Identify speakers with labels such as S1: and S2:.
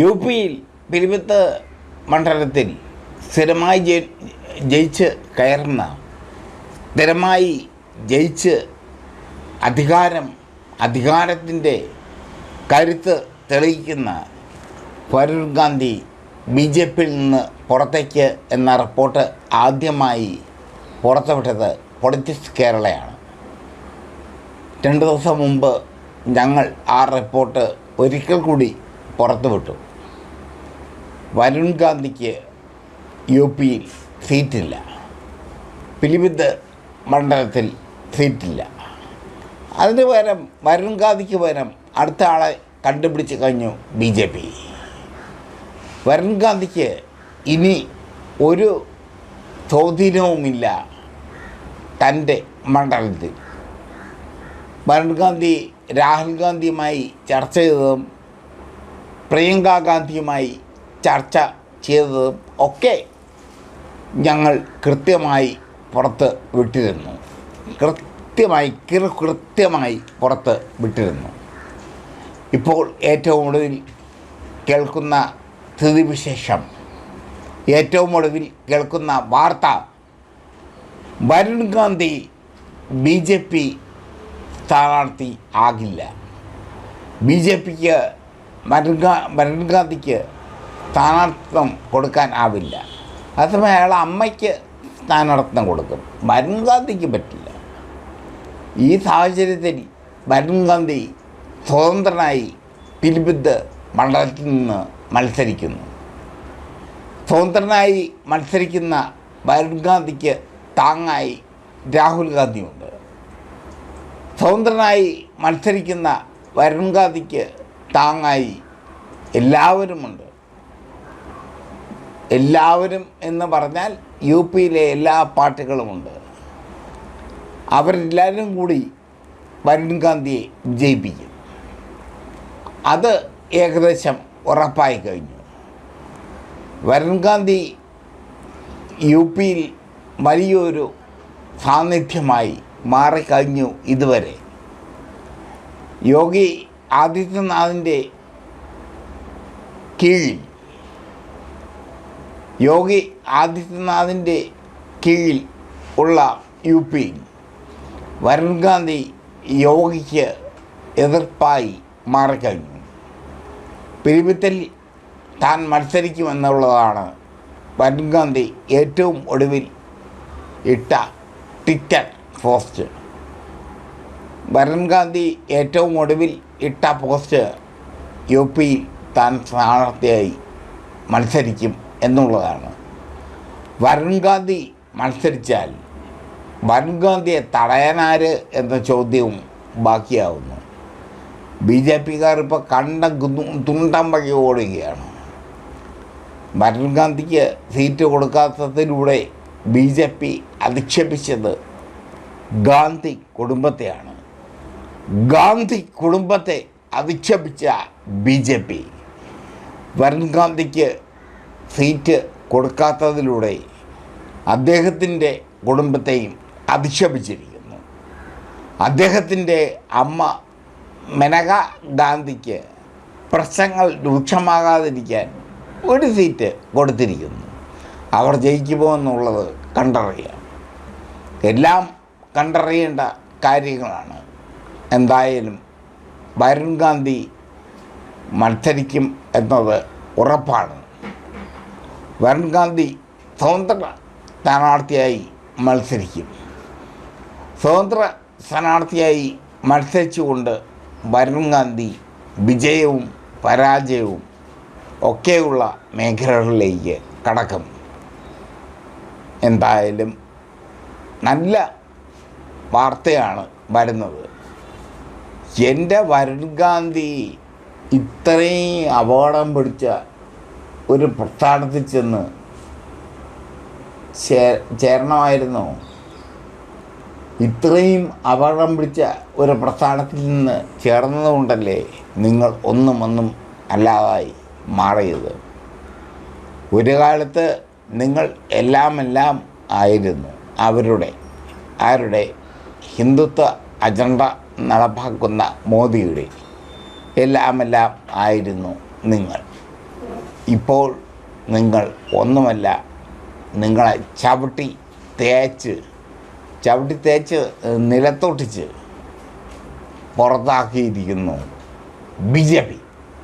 S1: U പിയിൽ പിരിവിത്ത് മണ്ഡലത്തിൽ സ്ഥിരമായി ജയിച്ച് കയറുന്ന സ്ഥിരമായി ജയിച്ച് അധികാരം അധികാരത്തിന്റെ കരുത്ത് തെളിയിക്കുന്ന ഫരൂർ ഗാന്ധി ബി ജെ പിയിൽ നിന്ന് പുറത്തേക്ക് എന്ന റിപ്പോർട്ട് ആദ്യമായി പുറത്തുവിട്ടത് പൊളിറ്റിക്സ് കേരളയാണ്. രണ്ട് ദിവസം മുമ്പ് ഞങ്ങൾ ആ റിപ്പോർട്ട് ഒരിക്കൽ കൂടി പുറത്തുവിട്ടു. വരുൺ ഗാന്ധിക്ക് യു പിയിൽ സീറ്റില്ല. പിലിഭിത്ത് മണ്ഡലത്തിൽ സീറ്റില്ല. അതിന് പകരം വരുൺ ഗാന്ധിക്ക് പകരം അടുത്ത ആളെ കണ്ടുപിടിച്ച് കഴിഞ്ഞു ബി ജെ പി. വരുൺ ഗാന്ധിക്ക് ഇനി ഒരു സ്വാധീനവുമില്ല തന്റെ മണ്ഡലത്തിൽ. വരുൺ ഗാന്ധി രാഹുൽ ഗാന്ധിയുമായി ചർച്ച ചെയ്തതും പ്രിയങ്ക ഗാന്ധിയുമായി ചർച്ച ചെയ്തതും ഒക്കെ ഞങ്ങൾ കൃത്യമായി പുറത്ത് വിട്ടിരുന്നു. കൃത്യമായി കൃത്യമായി പുറത്ത് വിട്ടിരുന്നു. ഇപ്പോൾ ഏറ്റവും ഒടുവിൽ കേൾക്കുന്ന സ്ഥിതിവിശേഷം ഏറ്റവും ഒടുവിൽ കേൾക്കുന്ന വാർത്ത Varun Gandhi B J P സ്ഥാനാർത്ഥി ആകില്ല. ബി ജെ പിക്ക് വരുൺ ഗാ- വരുൺ ഗാന്ധിക്ക് സ്ഥാനാർത്ഥിത്വം കൊടുക്കാൻ ആവില്ല. അതേസമയം അയാൾ അമ്മയ്ക്ക് സ്ഥാനാർത്ഥിത്വം കൊടുക്കും. വരുൺ ഗാന്ധിക്ക് പറ്റില്ല. ഈ സാഹചര്യത്തിൽ വരുൺ ഗാന്ധി സ്വതന്ത്രനായി പിലിഭിത്ത് മണ്ഡലത്തിൽ നിന്ന് മത്സരിക്കുന്നു. സ്വതന്ത്രനായി മത്സരിക്കുന്ന വരുൺ ഗാന്ധിക്ക് താങ്ങായി രാഹുൽ ഗാന്ധിയുണ്ട്. സ്വതന്ത്രനായി മത്സരിക്കുന്ന വരുൺ ഗാന്ധിക്ക് താങ്ങായി എല്ലാവരുമുണ്ട്. എല്ലാവരും എന്ന് പറഞ്ഞാൽ യു പിയിലെ എല്ലാ പാർട്ടികളുമുണ്ട്. അവരെല്ലാവരും കൂടി വരുൺ ഗാന്ധിയെ വിജയിപ്പിക്കും. അത് ഏകദേശം ഉറപ്പായി കഴിഞ്ഞു. വരുൺ ഗാന്ധി യു പിയിൽ വലിയൊരു സാന്നിധ്യമായി മാറിക്കഴിഞ്ഞു ഇതുവരെ. യോഗി ആദിത്യനാഥിന്റെ കീഴിൽ യോഗി ആദിത്യനാഥിന്റെ കീഴിൽ ഉള്ള യു പി വരുൺ ഗാന്ധി യോഗിക്ക് എതിർപ്പായി മാറിക്കഴിഞ്ഞു. പിരിവിത്തിൽ താൻ മത്സരിക്കുമെന്നുള്ളതാണ് വരുൺ ഗാന്ധി ഏറ്റവും ഒടുവിൽ ഇട്ട ട്വിറ്റർ പോസ്റ്റ്. വരുൺ ഗാന്ധി ഏറ്റവും ഒടുവിൽ ഇട്ട പോസ്റ്റ് യു പി താൻ സ്ഥാനാർത്ഥിയായി മത്സരിക്കും എന്നുള്ളതാണ്. വരുൺ ഗാന്ധി മത്സരിച്ചാൽ വരുൺ ഗാന്ധിയെ തടയാനാര് എന്ന ചോദ്യവും ബാക്കിയാവുന്നു. ബി ജെ പിക്കാർ ഇപ്പോൾ കണ്ട തുണ്ടം വഴി ഓടുകയാണ്. വരുൺ ഗാന്ധിക്ക് സീറ്റ് കൊടുക്കാത്തതിലൂടെ ബി ജെ പി അധിക്ഷേപിച്ചത് ഗാന്ധി കുടുംബത്തെയാണ്. ഗാന്ധി കുടുംബത്തെ അധിക്ഷേപിച്ച ബി ജെ പി. വരുൺ ഗാന്ധിക്ക് സീറ്റ് കൊടുക്കാത്തതിലൂടെ അദ്ദേഹത്തിന്റെ കുടുംബത്തെയും അധിക്ഷേപിച്ചിരിക്കുന്നു. അദ്ദേഹത്തിന്റെ അമ്മ മെനക ഗാന്ധിക്ക് പ്രശ്നങ്ങൾ രൂക്ഷമാകാതിരിക്കാൻ ഒരു സീറ്റ് കൊടുത്തിരിക്കുന്നു. അവർ ജയിക്കുമോ എന്നുള്ളത് കണ്ടറിയാം. എല്ലാം കണ്ടറിയേണ്ട കാര്യങ്ങളാണ്. എന്തായാലും വരുൺ ഗാന്ധി മത്സരിക്കും എന്നത് ഉറപ്പാണ്. വരുൺ ഗാന്ധി സ്വതന്ത്ര സ്ഥാനാർത്ഥിയായി മത്സരിക്കും. സ്വതന്ത്ര സ്ഥാനാർത്ഥിയായി മത്സരിച്ചുകൊണ്ട് വരുൺ ഗാന്ധി വിജയവും പരാജയവും ഒക്കെയുള്ള മേഖലകളിലേക്ക് കടക്കും. എന്തായാലും നല്ല വാർത്തയാണ് വരുന്നത്. എന്റെ വരുൺ ഗാന്ധി ഇത്രയും അപകടം പിടിച്ച ഒരു പ്രസ്ഥാനത്തിൽ ചെന്ന് ചേ- ചേരണമായിരുന്നു. ഇത്രയും അപകടം പിടിച്ച ഒരു പ്രസ്ഥാനത്തിൽ നിന്ന് ചേർന്നതുകൊണ്ടല്ലേ നിങ്ങൾ ഒന്നും ഒന്നും അല്ലാതായി മാറിയത്. ഒരു കാലത്ത് നിങ്ങൾ എല്ലാം എല്ലാം ആയിരുന്നു. അവരുടെ ആരുടെ ഹിന്ദുത്വ അജണ്ട നടപ്പാക്കുന്ന മോദിയുടെ എല്ലാം എല്ലാം ആയിരുന്നു നിങ്ങൾ. ഇപ്പോൾ നിങ്ങൾ ഒന്നുമല്ല നിങ്ങളെ ചവിട്ടി തേച്ച് ചവിട്ടി തേച്ച് നിലത്തൊട്ടിച്ച് പുറത്താക്കിയിരിക്കുന്നു. B J P.